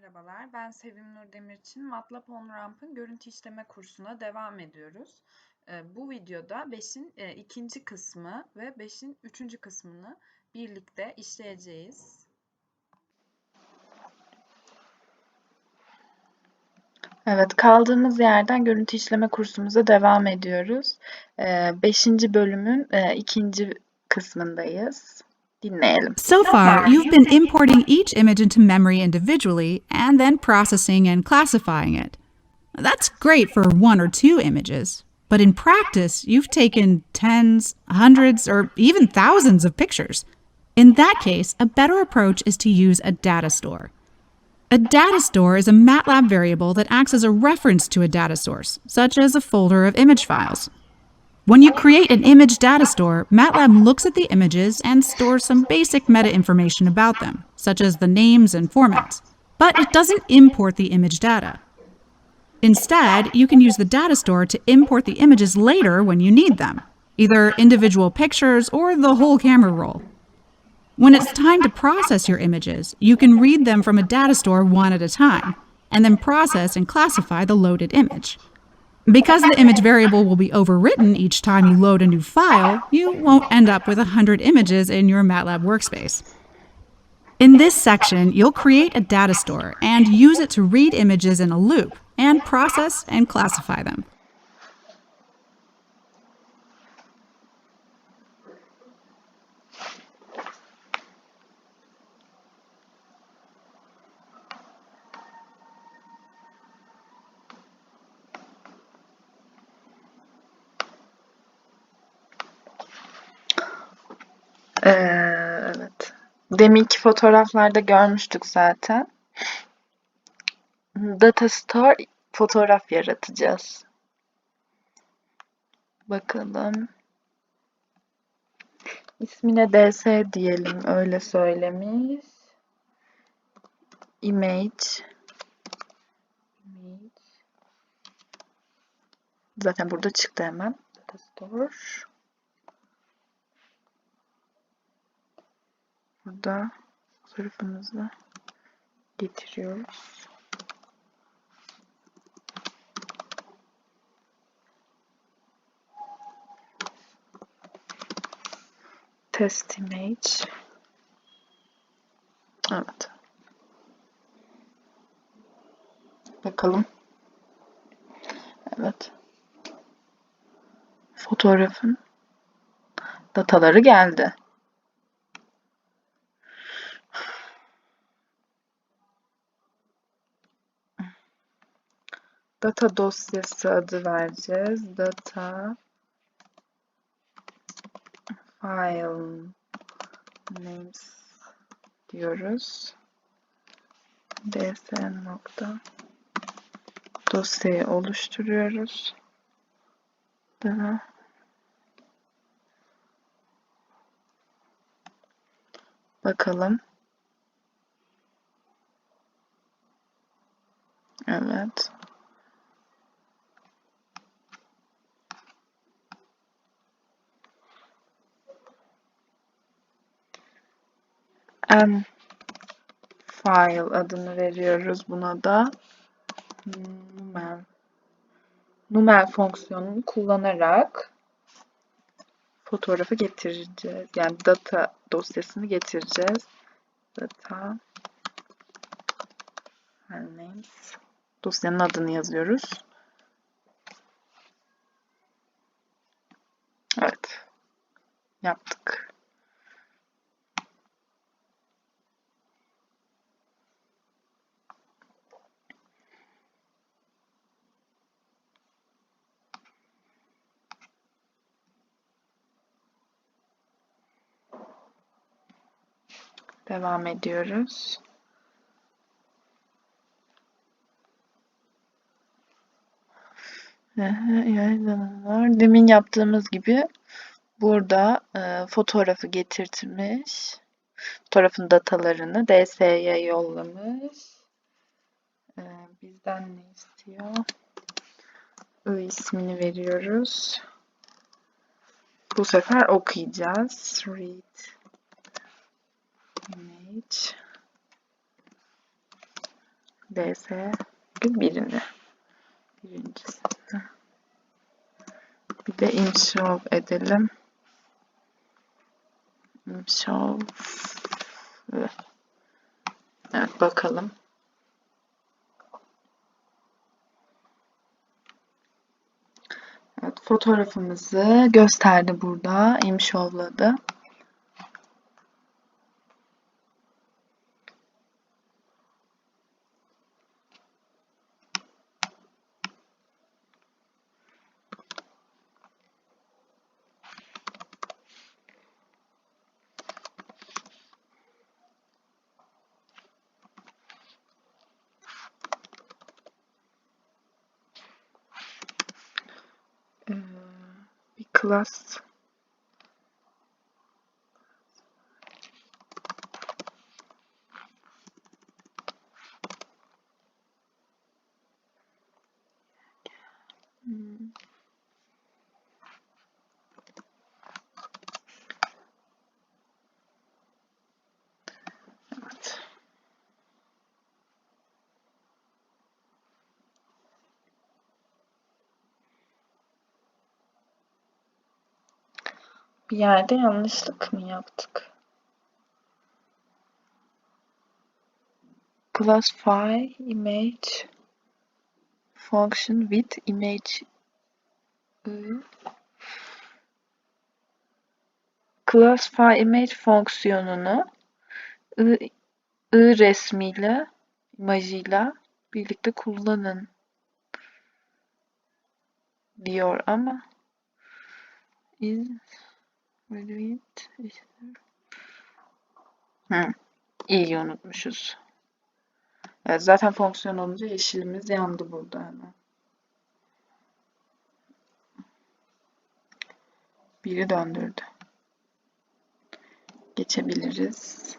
Merhabalar, ben Sevim Nur Demirçin. MATLAB OnRamp'ın görüntü işleme kursuna devam ediyoruz. Ee, Bu videoda 5'in e, ikinci kısmı ve 5'in üçüncü kısmını birlikte işleyeceğiz. Evet, kaldığımız yerden görüntü işleme kursumuza devam ediyoruz. Ee, Beşinci bölümün e, ikinci kısmındayız. So far, you've been importing each image into memory individually and then processing and classifying it. That's great for one or two images, but in practice, you've taken tens, hundreds, or even thousands of pictures. In that case, a better approach is to use a data store. A data store is a MATLAB variable that acts as a reference to a data source, such as a folder of image files. When you create an image data store, MATLAB looks at the images and stores some basic meta information about them, such as the names and formats. But it doesn't import the image data. Instead, you can use the data store to import the images later when you need them, either individual pictures or the whole camera roll. When it's time to process your images, you can read them from a data store one at a time, and then process and classify the loaded image. Because the image variable will be overwritten each time you load a new file, you won't end up with 100 images in your MATLAB workspace. In this section, you'll create a data store and use it to read images in a loop and process and classify them. Deminki fotoğraflarda görmüştük zaten. Data Store fotoğraf yaratacağız. Bakalım. İsmine ds diyelim. Öyle söylemiş. Image. Image. Zaten burada çıktı hemen. Data Store. Burada fotoğrafımızı getiriyoruz. Test image. Evet. Bakalım. Evet. Fotoğrafın dataları geldi. Data dosyası adı vereceğiz. Data file names diyoruz. ds nokta dosyayı oluşturuyoruz. Daha bakalım. Evet. M file adını veriyoruz buna da. Numel. Numel fonksiyonunu kullanarak fotoğrafı getireceğiz. Yani data dosyasını getireceğiz. Data names. Dosyanın adını yazıyoruz. Evet. Yaptık. Devam ediyoruz. Demin yaptığımız gibi burada e, fotoğrafı getirtmiş. Fotoğrafın datalarını DS'ye yollamış. E, bizden ne istiyor? I ismini veriyoruz. Bu sefer okuyacağız. Read image DS birini. Birincisini. Bir de inshow edelim. Inshow. Evet bakalım. Evet, fotoğrafımızı gösterdi burada. imshowladı. Bir Bir yerde yanlışlık mı yaptık? Classify image function with image ıı, Classify image fonksiyonunu ı, ı resmiyle, imajıyla birlikte kullanın diyor ama is with Hı, iyi unutmuşuz. Evet, zaten fonksiyon olunca yeşilimiz yandı burada hemen. Biri döndürdü. Geçebiliriz.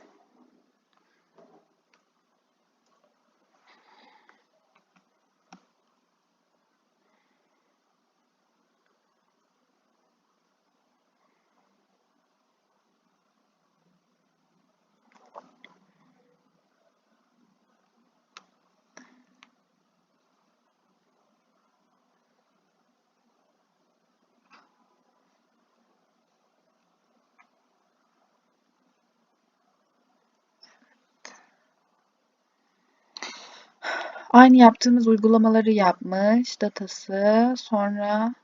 Aynı yaptığımız uygulamaları yapmış. Datası. Sonra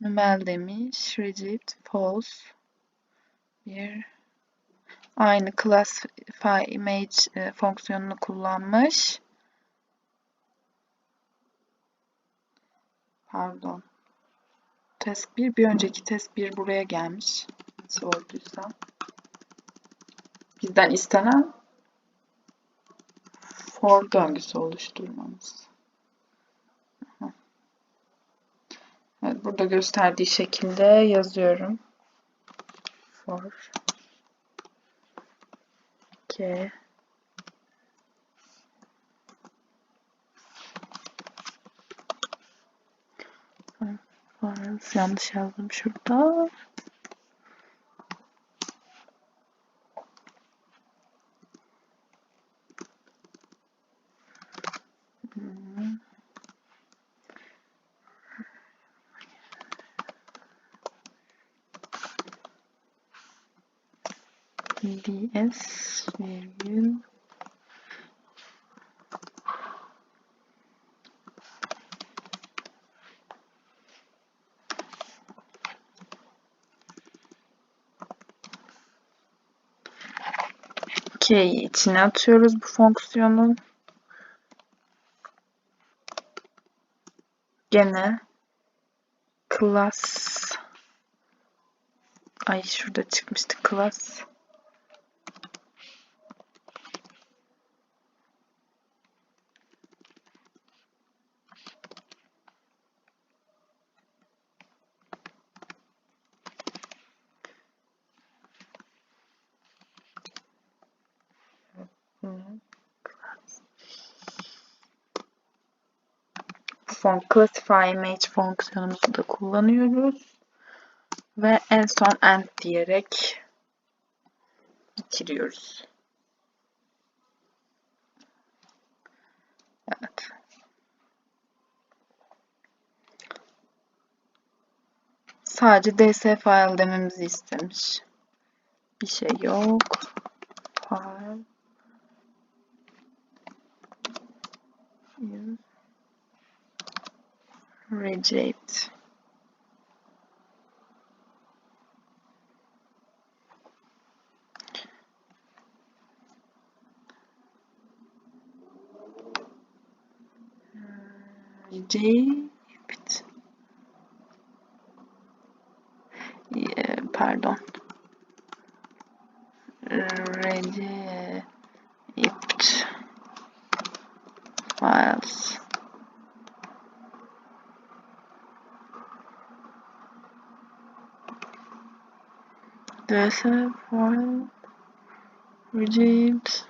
numel demiş. Rigid, false. Bir. Aynı classify image e, fonksiyonunu kullanmış. Pardon. Test 1. Bir önceki test 1 buraya gelmiş. Nasıl olduysa. Bizden istenen for döngüsü oluşturmamız. Evet, burada gösterdiği şekilde yazıyorum. For k yanlış yazdım şurada. Hmm. Virgül k'yi içine atıyoruz bu fonksiyonun. Gene class ay şurada çıkmıştı class font classify image fonksiyonumuzu da kullanıyoruz. Ve en son end diyerek bitiriyoruz. Evet. Sadece ds file dememizi istemiş. Bir şey yok. File. Yeah reject. Reject. Yeah, pardon. Reject files. Ds file reject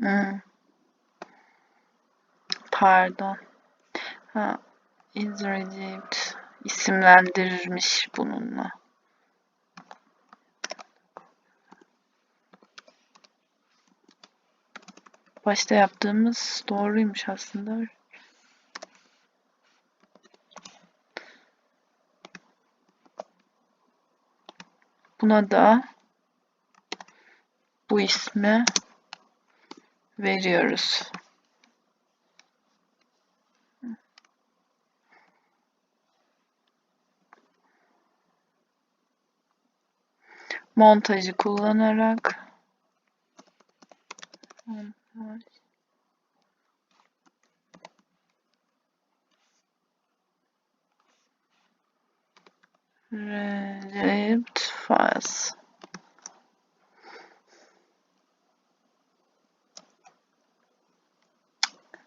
Hmm. Pardon. Ha, is reject isimlendirirmiş bununla. Başta yaptığımız doğruymuş aslında. Buna da bu ismi veriyoruz. Montajı kullanarak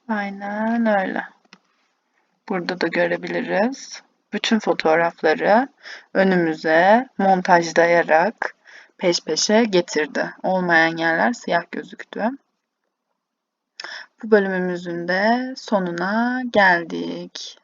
Aynen öyle. Burada da görebiliriz. Bütün fotoğrafları önümüze montajlayarak peş peşe getirdi. Olmayan yerler siyah gözüktü. Bu bölümümüzün de sonuna geldik.